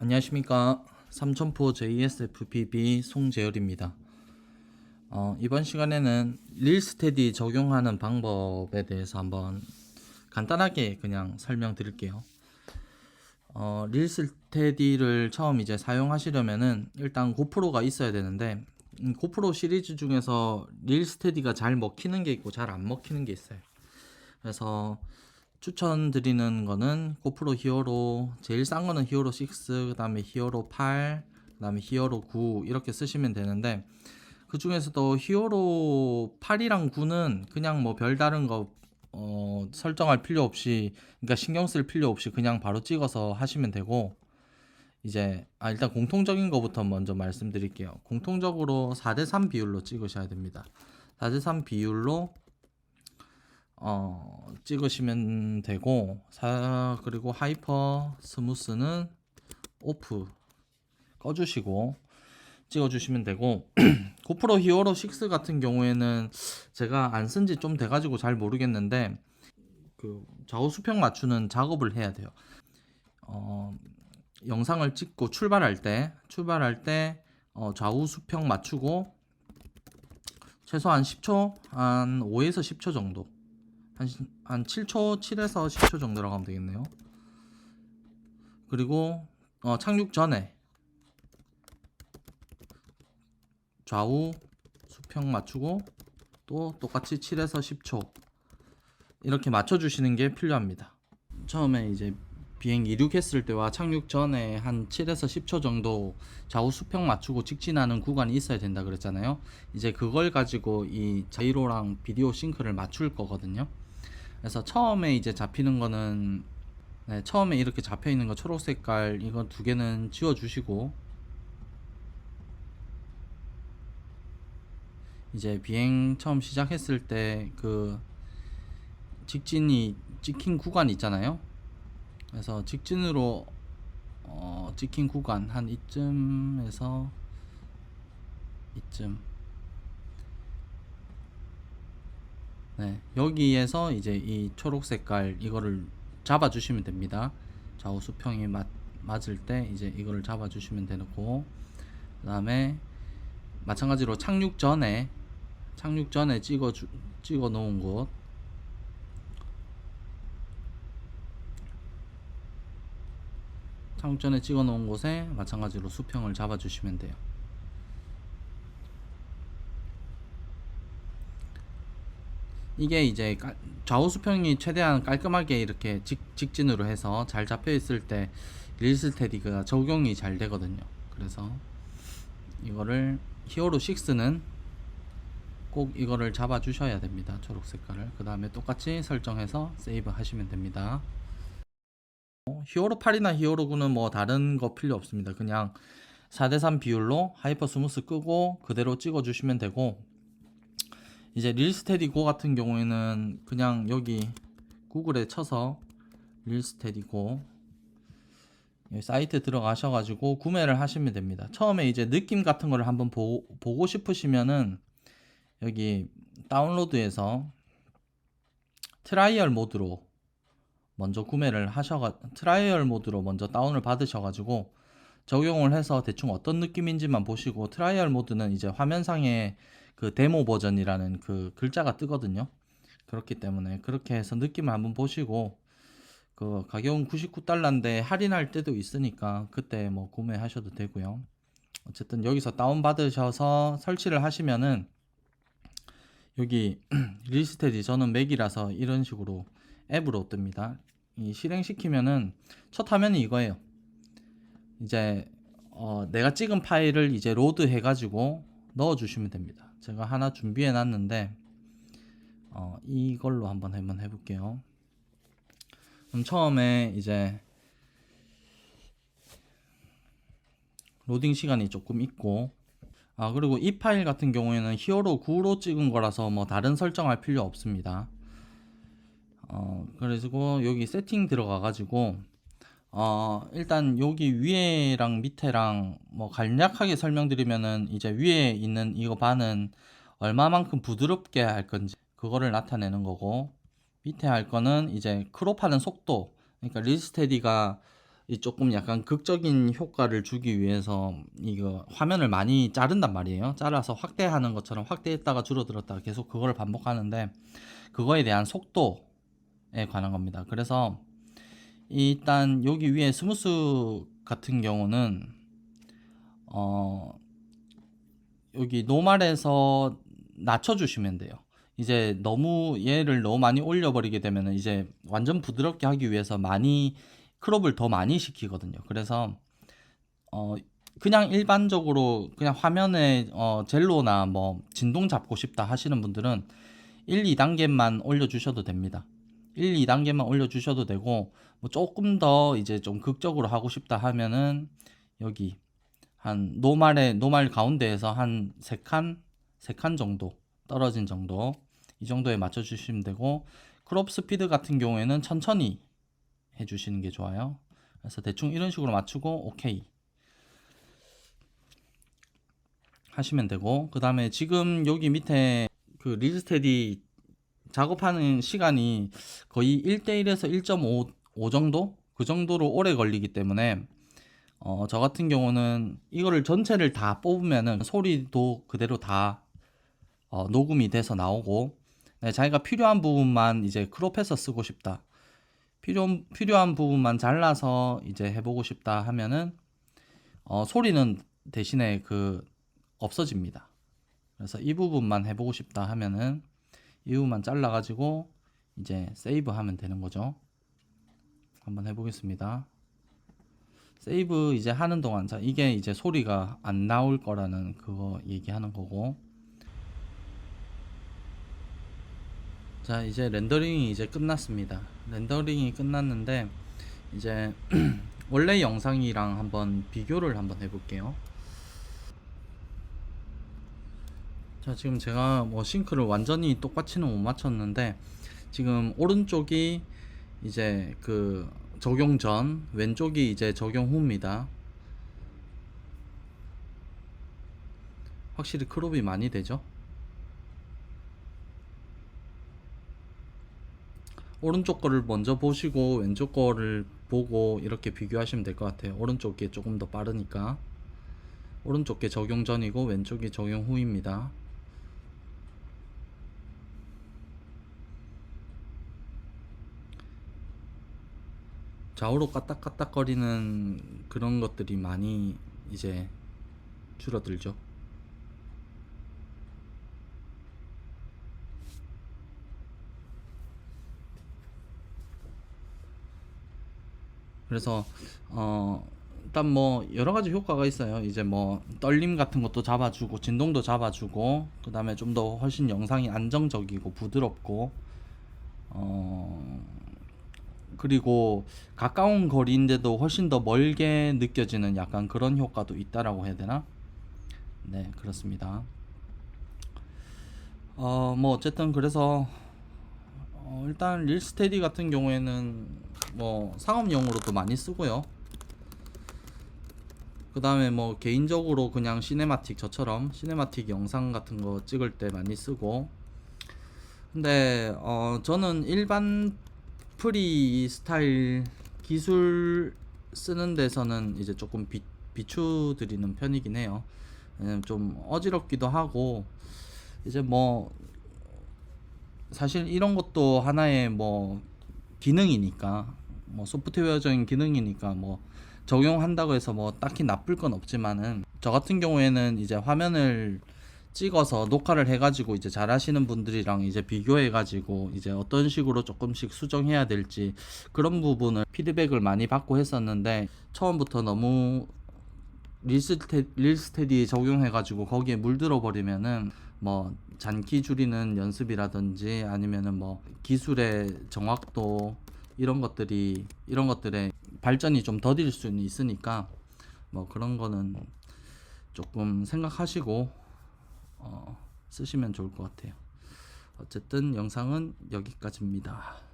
안녕하십니까. 삼천포 JSFPB 송재열입니다. 어, 이번 시간에는 릴스테디 적용하는 방법에 대해서 한번 간단하게 그냥 설명드릴게요. 어, 릴스테디를 처음 이제 사용하시려면은 일단 고프로가 있어야 되는데 음, 고프로 시리즈 중에서 릴스테디가 잘 먹히는 게 있고 잘 안 먹히는 게 있어요. 그래서 추천드리는 거는 고프로 히어로 제일 싼 거는 히어로 6 그다음에 히어로 8 그다음에 히어로 9 이렇게 쓰시면 되는데 그 중에서도 히어로 8이랑 9는 그냥 뭐 별다른 거 어, 설정할 필요 없이 그러니까 신경 쓸 필요 없이 그냥 바로 찍어서 하시면 되고 이제 아 일단 공통적인 거부터 먼저 말씀드릴게요. 공통적으로 4대 3 비율로 찍으셔야 됩니다. 4대 3 비율로 어, 찍으시면 되고 사, 그리고 하이퍼 스무스는 오프 꺼주시고 찍어주시면 되고 고프로 히어로 6 같은 경우에는 제가 안 쓴 지 좀 돼가지고 잘 모르겠는데 그 좌우 수평 맞추는 작업을 해야 돼요. 어, 영상을 찍고 출발할 때 출발할 때 어, 좌우 수평 맞추고 최소한 10초 한 5에서 10초 정도 한, 시- 한 7초, 7에서 10초 정도라고 하면 되겠네요. 그리고 어, 착륙 전에 좌우 수평 맞추고 또 똑같이 7에서 10초 이렇게 맞춰주시는 게 필요합니다. 처음에 이제 비행 이륙했을 때와 착륙 전에 한 7에서 10초 정도 좌우 수평 맞추고 직진하는 구간이 있어야 된다 그랬잖아요. 이제 그걸 가지고 이 자이로랑 비디오 싱크를 맞출 거거든요. 그래서 처음에 이제 잡히는 거는 네, 처음에 이렇게 잡혀 있는 거 초록 색깔 이거 두 개는 지워 주시고 이제 비행 처음 시작했을 때 그 직진이 찍힌 구간 있잖아요. 그래서 직진으로 어, 찍힌 구간 한 이쯤에서 이쯤 네, 여기에서 이제 이 초록 색깔 이거를 잡아 주시면 됩니다. 좌우 수평이 맞, 맞을 때 이제 이거를 잡아 주시면 되고 그 다음에 마찬가지로 착륙 전에 착륙 전에 찍어 주, 찍어 놓은 곳 착륙 전에 찍어 놓은 곳에 마찬가지로 수평을 잡아 주시면 돼요. 이게 이제 깔- 좌우 수평이 최대한 깔끔하게 이렇게 직, 직진으로 해서 잘 잡혀 있을 때 릴스테디가 적용이 잘 되거든요. 그래서 이거를 히어로 6는 꼭 이거를 잡아 주셔야 됩니다. 초록 색깔을. 그 다음에 똑같이 설정해서 세이브 하시면 됩니다. 어, 히어로 8이나 히어로 9는 뭐 다른 거 필요 없습니다. 그냥 4대3 비율로 하이퍼 스무스 끄고 그대로 찍어 주시면 되고 이제 릴스테디 고 같은 경우에는 그냥 여기 구글에 쳐서 릴스테디 고 여기 사이트 들어가셔가지고 구매를 하시면 됩니다. 처음에 이제 느낌 같은 거를 한번 보, 보고 싶으시면은 여기 다운로드에서 트라이얼 모드로 먼저 구매를 하셔가 트라이얼 모드로 먼저 다운을 받으셔가지고 적용을 해서 대충 어떤 느낌인지만 보시고 트라이얼 모드는 이제 화면상에 그 데모 버전이라는 그 글자가 뜨거든요. 그렇기 때문에 그렇게 해서 느낌을 한번 보시고 그 가격은 99달러인데 할인할 때도 있으니까 그때 뭐 구매하셔도 되고요. 어쨌든 여기서 다운 받으셔서 설치를 하시면은 여기 리스테디 저는 맥이라서 이런 식으로 앱으로 뜹니다. 이 실행시키면은 첫 화면이 이거예요. 이제 어, 내가 찍은 파일을 이제 로드 해가지고 넣어주시면 됩니다. 제가 하나 준비해 놨는데 어, 이걸로 한번 한번 해볼게요. 그럼 처음에 이제 로딩 시간이 조금 있고 아 그리고 이 파일 같은 경우에는 히어로 9로 찍은 거라서 뭐 다른 설정할 필요 없습니다. 어 그래가지고 여기 세팅 들어가 가지고 어 일단 여기 위에랑 밑에랑 뭐 간략하게 설명드리면은 이제 위에 있는 이거 반은 얼마만큼 부드럽게 할 건지 그거를 나타내는 거고 밑에 할 거는 이제 크롭하는 속도 그러니까 리스테디가 이 조금 약간 극적인 효과를 주기 위해서 이거 화면을 많이 자른단 말이에요. 잘라서 확대하는 것처럼 확대했다가 줄어들었다가 계속 그걸 반복하는데 그거에 대한 속도에 관한 겁니다. 그래서 일단 여기 위에 스무스 같은 경우는 어 여기 노말에서 낮춰주시면 돼요. 이제 너무 얘를 너무 많이 올려버리게 되면은 이제 완전 부드럽게 하기 위해서 많이 크롭을 더 많이 시키거든요. 그래서 어 그냥 일반적으로 그냥 화면에 어 젤로나 뭐 진동 잡고 싶다 하시는 분들은 1, 2단계만 올려주셔도 됩니다. 1, 2단계만 올려주셔도 되고 뭐 조금 더 이제 좀 극적으로 하고 싶다 하면은 여기 한 노말에 노말 가운데에서 한 세 칸, 세 칸 정도 떨어진 정도 이 정도에 맞춰 주시면 되고 크롭 스피드 같은 경우에는 천천히 해 주시는 게 좋아요. 그래서 대충 이런 식으로 맞추고 오케이 하시면 되고 그 다음에 지금 여기 밑에 그 리스테디 작업하는 시간이 거의 1대1에서 1.5 정도? 그 정도로 오래 걸리기 때문에 어, 저 같은 경우는 이거를 전체를 다 뽑으면은 소리도 그대로 다 어, 녹음이 돼서 나오고 네, 자기가 필요한 부분만 이제 크롭해서 쓰고 싶다. 필요, 필요한 부분만 잘라서 이제 해보고 싶다 하면은 어, 소리는 대신에 그 없어집니다. 그래서 이 부분만 해보고 싶다 하면은 이 부분만 잘라가지고 이제 세이브 하면 되는 거죠. 한번 해보겠습니다. 세이브 이제 하는 동안 자 이게 이제 소리가 안 나올 거라는 그거 얘기하는 거고 자 이제 렌더링이 이제 끝났습니다 렌더링이 끝났는데 이제 원래 영상이랑 한번 비교를 한번 해볼게요 자 지금 제가 뭐 싱크를 완전히 똑같이는 못 맞췄는데 지금 오른쪽이 이제 그 적용 전 왼쪽이 이제 적용 후입니다. 확실히 크롭이 많이 되죠? 오른쪽 거를 먼저 보시고 왼쪽 거를 보고 이렇게 비교하시면 될 것 같아요. 오른쪽 게 조금 더 빠르니까. 오른쪽 게 적용 전이고 왼쪽이 적용 후입니다 좌우로 까딱까딱거리는 그런 것들이 많이 이제 줄어들죠. 그래서 어 일단 뭐 여러 가지 효과가 있어요. 이제 뭐 떨림 같은 것도 잡아주고 진동도 잡아주고 그 다음에 좀 더 훨씬 영상이 안정적이고 부드럽고 어 그리고 가까운 거리인데도 훨씬 더 멀게 느껴지는 약간 그런 효과도 있다라고 해야 되나? 네, 그렇습니다. 어, 뭐 어쨌든 그래서 어, 일단 릴스테디 같은 경우에는 뭐 상업용으로도 많이 쓰고요. 그 다음에 뭐 개인적으로 그냥 시네마틱 저처럼 시네마틱 영상 같은 거 찍을 때 많이 쓰고 근데 어 저는 일반 프리 스타일 기술 쓰는 데서는 이제 조금 비, 비추드리는 편이긴 해요. 왜냐면 좀 어지럽기도 하고 이제 뭐 사실 이런 것도 하나의 뭐 기능이니까 뭐 소프트웨어적인 기능이니까 뭐 적용한다고 해서 뭐 딱히 나쁠 건 없지만은 저 같은 경우에는 이제 화면을 찍어서 녹화를 해가지고 이제 잘하시는 분들이랑 이제 비교해가지고 이제 어떤 식으로 조금씩 수정해야 될지 그런 부분을 피드백을 많이 받고 했었는데 처음부터 너무 릴스테, 릴스테디 적용해가지고 거기에 물들어 버리면은 뭐 잔키 줄이는 연습이라든지 아니면은 뭐 기술의 정확도 이런 것들이 이런 것들의 발전이 좀 더딜 수는 있으니까 뭐 그런 거는 조금 생각하시고 어, 쓰시면 좋을 것 같아요. 어쨌든 영상은 여기까지입니다.